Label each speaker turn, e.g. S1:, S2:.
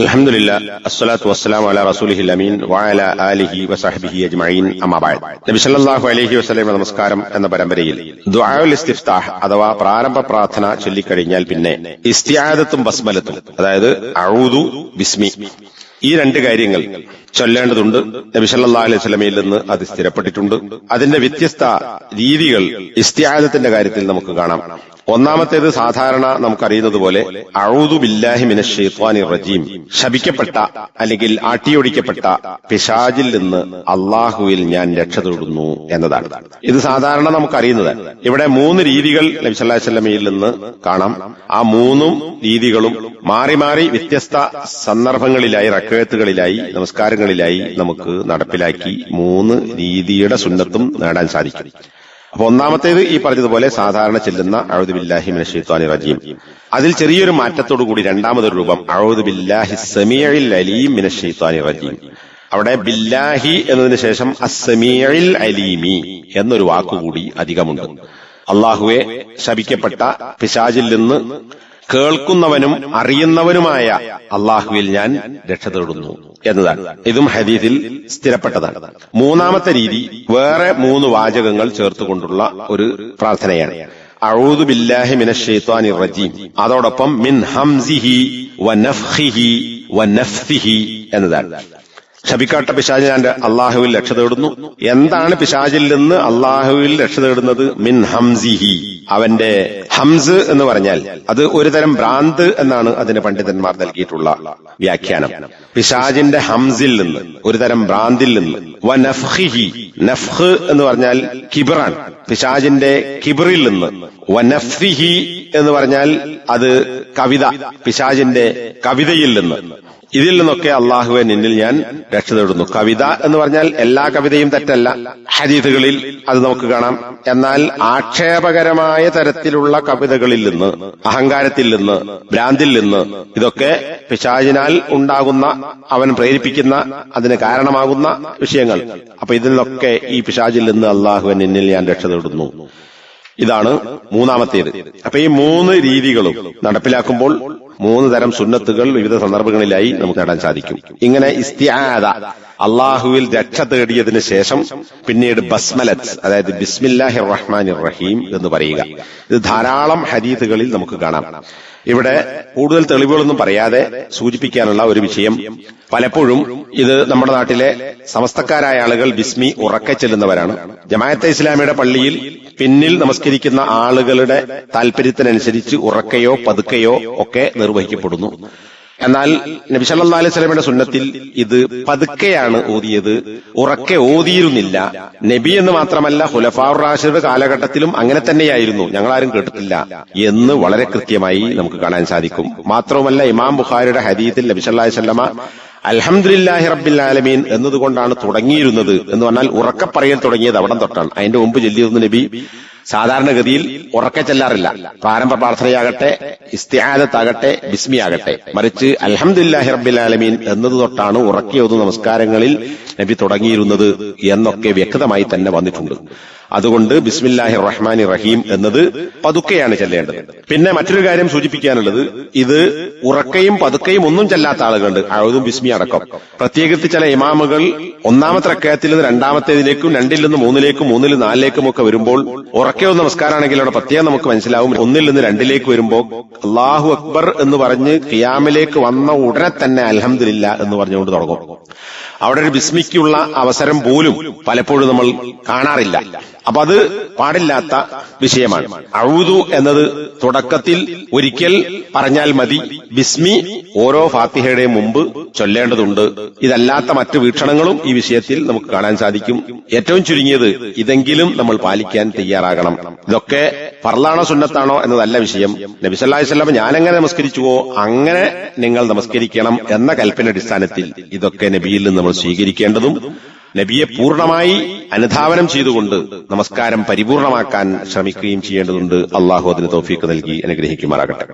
S1: അൽഹംദുലില്ലാ അസ്സലാത്തു അമീൻ അജ്മഈൻ നബി സല്ലല്ലാഹു അലൈഹി വസല്ലം നമസ്കാരം എന്ന പരമ്പരയിൽ ദുആഉൽ ഇസ്തിഫ്താഹ് അഥവാ പ്രാരംഭ പ്രാർത്ഥന ചൊല്ലിക്കഴിഞ്ഞാൽ പിന്നെ ഇസ്തിആദത്തും ബസ്മലത്തും അതായത് അഊദു ബിസ്മി. ഈ രണ്ട് കാര്യങ്ങൾ ചൊല്ലേണ്ടതുണ്ട്. നബിസല്ലാ അലൈഹി സ്വലമയിൽ നിന്ന് അത് സ്ഥിരപ്പെട്ടിട്ടുണ്ട്. അതിന്റെ വ്യത്യസ്ത രീതികൾ ഇസ്തിയാദത്തിന്റെ കാര്യത്തിൽ നമുക്ക് കാണാം. ഒന്നാമത്തേത് സാധാരണ നമുക്കറിയുന്നത് പോലെ അഊദു ബില്ലാഹി റജീം. ശപിക്കപ്പെട്ട അല്ലെങ്കിൽ ആട്ടിയൊടിക്കപ്പെട്ട പിശാജിൽ നിന്ന് അള്ളാഹുവിൽ ഞാൻ രക്ഷ തേടുന്നു എന്നതാണ്. ഇത് സാധാരണ നമുക്കറിയുന്നത്. ഇവിടെ മൂന്ന് രീതികൾ നബി സല്ലല്ലാഹു അലൈഹി വസല്ലമയിൽ നിന്ന് കാണാം. ആ മൂന്നും രീതികളും മാറി മാറി വ്യത്യസ്ത സന്ദർഭങ്ങളിലായി റക്കഴത്തുകളിലായി നമസ്കാരങ്ങളിലായി നമുക്ക് നടപ്പിലാക്കി മൂന്ന് രീതിയുടെ സുന്നത്തും നേടാൻ സാധിക്കും. അപ്പൊ ഒന്നാമത്തേത് ഈ പറഞ്ഞതുപോലെ സാധാരണ ചെല്ലുന്ന അഴുദ് ബില്ലാഹി മിനഷീത്വാനി റജീം. അതിൽ ചെറിയൊരു മാറ്റത്തോടു കൂടി രണ്ടാമതൊരു രൂപം അഴുദ് ബില്ലാഹി സമീഇൽ അലീം മിനഷീത്വാനി റജീം. അവിടെ ബില്ലാഹി എന്നതിന് ശേഷം അസമീഇൽ അലീമി എന്നൊരു വാക്കുകൂടി അധികമുണ്ട്. അള്ളാഹുവെ ശപിക്കപ്പെട്ട പിശാജിൽ നിന്ന് കേൾക്കുന്നവനും അറിയുന്നവനുമായ അള്ളാഹുവിൽ ഞാൻ രക്ഷ തേടുന്നു എന്നതാണ്. ഇതും ഹദീദിൽ സ്ഥിരപ്പെട്ടതാണ്. മൂന്നാമത്തെ രീതി വേറെ മൂന്ന് വാചകങ്ങൾ ചേർത്തുകൊണ്ടുള്ള ഒരു പ്രാർത്ഥനയാണ്. അഊദു ബില്ലാഹി മിന ഷൈത്വാനിർ റജീം. അതോടൊപ്പം മിൻ ഹംസിഹി വ നഫ്ഹിഹി വ നഫ്സിഹി എന്നതാണ്. ശപിക്കാട്ട പിശാചിനാന്റെ അള്ളാഹുവിൽ രക്ഷ തേടുന്നു. എന്താണ് പിശാചിൽ നിന്ന് അള്ളാഹുവിൽ രക്ഷ തേടുന്നത്? മിൻ ഹംസിഹി. അവന്റെ ഹംസ് എന്ന് പറഞ്ഞാൽ അത് ഒരു തരം ഭ്രാന്ത് എന്നാണ് അതിന് പണ്ഡിതന്മാർ നൽകിയിട്ടുള്ള വ്യാഖ്യാനം. പിശാജിന്റെ ഹംസിൽ നിന്ന് ഒരു തരം ഭ്രാന്തിൽ നിന്ന്. വ നഫ്ഹിഹി നഫ്ഹ് എന്ന് പറഞ്ഞാൽ കിബറാണ്. പിശാജിന്റെ കിബറിൽ നിന്ന്. വ നഫ്രിഹി എന്ന് പറഞ്ഞാൽ അത് കവിത. പിശാജിന്റെ കവിതയിൽ നിന്ന്. ഇതിൽ നിന്നൊക്കെ അള്ളാഹുവെ നിന്നിൽ ഞാൻ രക്ഷ തേടുന്നു കവിത എന്ന് പറഞ്ഞാൽ എല്ലാ കവിതയും തെറ്റല്ല. ഹരീതുകളിൽ അത് നമുക്ക് കാണാം. എന്നാൽ ആക്ഷേപകരമായ തരത്തിലുള്ള കവിതകളിൽ നിന്ന് അഹങ്കാരത്തിൽ നിന്ന് ഭ്രാന്തിൽ നിന്ന് ഇതൊക്കെ പിശാചിനാൽ ഉണ്ടാകുന്ന അവൻ പ്രേരിപ്പിക്കുന്ന അതിന് കാരണമാകുന്ന വിഷയങ്ങൾ. അപ്പൊ ഇതിൽ നിന്നൊക്കെ ഈ പിശാചിൽ നിന്ന് അള്ളാഹുവൻ നിന്നിൽ ഞാൻ രക്ഷ തേടുന്നു ഇതാണ് മൂന്നാമത്തേത്. അപ്പൊ ഈ മൂന്ന് രീതികളും നടപ്പിലാക്കുമ്പോൾ മൂന്ന് തരം സുന്നത്തുകൾ വിവിധ സന്ദർഭങ്ങളിലായി നമുക്ക് നേടാൻ സാധിക്കും. ഇങ്ങനെ ഇസ്തിയാദ അള്ളാഹുവിൽ രക്ഷ തേടിയതിന് ശേഷം പിന്നീട് ബസ്മലത്ത് അതായത് ബിസ്മില്ലാഹി റഹ്മാൻ റഹീം എന്ന് പറയുക. ഇത് ധാരാളം ഹദീസുകളിൽ നമുക്ക് കാണാം. ഇവിടെ കൂടുതൽ തെളിവുകളൊന്നും പറയാതെ സൂചിപ്പിക്കാനുള്ള ഒരു വിഷയം. പലപ്പോഴും ഇത് നമ്മുടെ നാട്ടിലെ സമസ്തക്കാരായ ആളുകൾ ബിസ്മി ഉറക്കെ ചെല്ലുന്നവരാണ്. ജമായത്തെ ഇസ്ലാമിയുടെ പള്ളിയിൽ പിന്നിൽ നമസ്കരിക്കുന്ന ആളുകളുടെ താല്പര്യത്തിനനുസരിച്ച് ഉറക്കയോ പതുക്കയോ ഒക്കെ നിർവഹിക്കപ്പെടുന്നു. എന്നാൽ നബി സല്ലാ അലൈഹി സ്വലമിയുടെ സുന്നത്തിൽ ഇത് പതുക്കെയാണ് ഓതിയത് ഉറക്കെ ഓതിയിരുന്നില്ല. നബി എന്ന് മാത്രമല്ല ഹുലഫാർ റാഷിദ് കാലഘട്ടത്തിലും അങ്ങനെ തന്നെയായിരുന്നു. ഞങ്ങളാരും കേട്ടിട്ടില്ല എന്ന് വളരെ കൃത്യമായി നമുക്ക് കാണാൻ സാധിക്കും. മാത്രവുമല്ല ഇമാം ബുഖാരിയുടെ ഹദീത്തിൽ നബി സല്ലാ വല്ലമ അൽഹംദുലില്ലാഹി റബ്ബിൽ ആലമീൻ എന്നതുകൊണ്ടാണ് തുടങ്ങിയിരുന്നത് എന്ന് പറഞ്ഞാൽ ഉറക്ക പറയൽ തുടങ്ങിയത് അവിടം തൊട്ടാണ്. അതിന്റെ മുമ്പ് ചൊല്ലിയിരുന്ന നബി സാധാരണഗതിയിൽ ഉറക്കെ ചെല്ലാറില്ല. പ്രാരംഭ പ്രാർത്ഥനയാകട്ടെ ഇസ്തിഹാദത്താകട്ടെ ബിസ്മിയാകട്ടെ. മറിച്ച് അൽഹംദുലില്ലാഹി റബ്ബിൽ ആലമീൻ എന്നത് തൊട്ടാണ് ഉറക്കിയത് നമസ്കാരങ്ങളിൽ നബി തുടങ്ങിയിരുന്നത് എന്നൊക്കെ വ്യക്തമായി തന്നെ വന്നിട്ടുണ്ട്. അതുകൊണ്ട് ബിസ്മില്ലാഹി റഹ്മാനി റഹീം എന്നത് പതുക്കെയാണ് ചെല്ലേണ്ടത്. പിന്നെ മറ്റൊരു കാര്യം സൂചിപ്പിക്കാനുള്ളത് ഇത് ഉറക്കയും പതുക്കയും ഒന്നും ചെല്ലാത്ത ആളുകളുണ്ട്. അഴുതും ബിസ്മി അടക്കം. പ്രത്യേകിച്ച് ചില ഇമാമുകൾ ഒന്നാമത്തെ റക്കയത്തിൽ നിന്ന് രണ്ടാമത്തേതിലേക്കും രണ്ടിൽ നിന്ന് മൂന്നിലേക്കും മൂന്നിൽ നാലിലേക്കും ഒക്കെ വരുമ്പോൾ ഉറക്കയോ നമസ്കാരമാണെങ്കിൽ അവിടെ പ്രത്യേകം നമുക്ക് മനസ്സിലാവും. ഒന്നിൽ നിന്ന് രണ്ടിലേക്ക് വരുമ്പോൾ അള്ളാഹു അക്ബർ എന്ന് പറഞ്ഞ് ഖിയാമിലേക്ക് വന്ന ഉടനെ തന്നെ അലഹമില്ല എന്ന് പറഞ്ഞുകൊണ്ട് തുടങ്ങും. അവിടെ ഒരു ബിസ്മിക്കുള്ള അവസരം പോലും പലപ്പോഴും നമ്മൾ കാണാറില്ല. അപ്പൊ അത് പാടില്ലാത്ത വിഷയമാണ്. അഴുതു എന്നത് തുടക്കത്തിൽ ഒരിക്കൽ പറഞ്ഞാൽ മതി ബിസ്മി ഓരോ ഫാത്തിഹയുടെ മുമ്പ് ചൊല്ലേണ്ടതുണ്ട്. ഇതല്ലാത്ത മറ്റു വീക്ഷണങ്ങളും ഈ വിഷയത്തിൽ നമുക്ക് കാണാൻ സാധിക്കും. ഏറ്റവും ചുരുങ്ങിയത് ഇതെങ്കിലും നമ്മൾ പാലിക്കാൻ തയ്യാറാകണം. ഇതൊക്കെ ഫർലാണോ സുന്നത്താണോ എന്നതല്ല വിഷയം. നബിസല്ലാഹി ഞാനെങ്ങനെ നമസ്കരിച്ചുവോ അങ്ങനെ നിങ്ങൾ നമസ്കരിക്കണം എന്ന കൽപ്പന അടിസ്ഥാനത്തിൽ ഇതൊക്കെ നബിയിൽ നിന്ന് നമ്മൾ സ്വീകരിക്കേണ്ടതും നബിയെ പൂർണമായി അനുധാവനം ചെയ്തുകൊണ്ട് നമസ്കാരം പരിപൂർണമാക്കാൻ ശ്രമിക്കുകയും ചെയ്യേണ്ടതുണ്ട്. അള്ളാഹു അതിന് തോഫീക്ക് നൽകി അനുഗ്രഹിക്കുമാറാകട്ടെ.